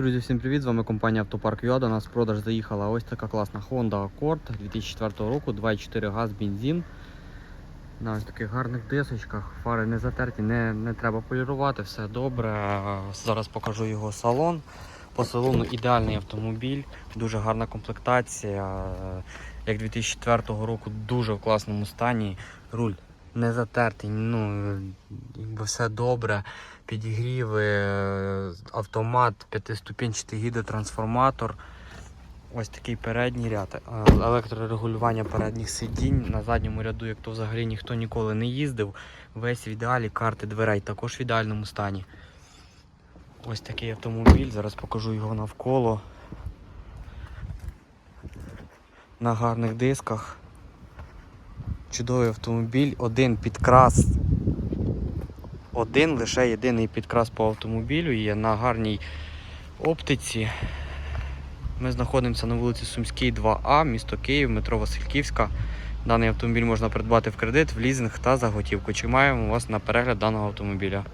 Друзі, всім привіт! З вами компанія Автопарк ЮА. До нас в продаж заїхала ось така класна Honda Accord 2004 року, 2.4 газ, бензин. На ось таких гарних дисочках, фари не затерті, не, не треба полірувати, все добре. Зараз покажу його салон. По салону ідеальний автомобіль, дуже гарна комплектація. Як 2004 року, дуже в класному стані. Руль не затертий, ну якби все добре. Підігріви, е, автомат, п'ятиступінчатий гідротрансформатор. Ось такий передній ряд. Е, Електрорегулювання передніх сидінь. На задньому ряду, як то взагалі ніхто ніколи не їздив. Весь в ідеалі, карти дверей також в ідеальному стані. Ось такий автомобіль. Зараз покажу його навколо. На гарних дисках. Чудовий автомобіль, один підкрас. Один лише єдиний підкрас по автомобілю є на гарній оптиці. Ми знаходимося на вулиці Сумській, 2А, місто Київ, метро Васильківська. Даний автомобіль можна придбати в кредит, в лізинг та за готівку. Чекаємо вас на перегляд даного автомобіля.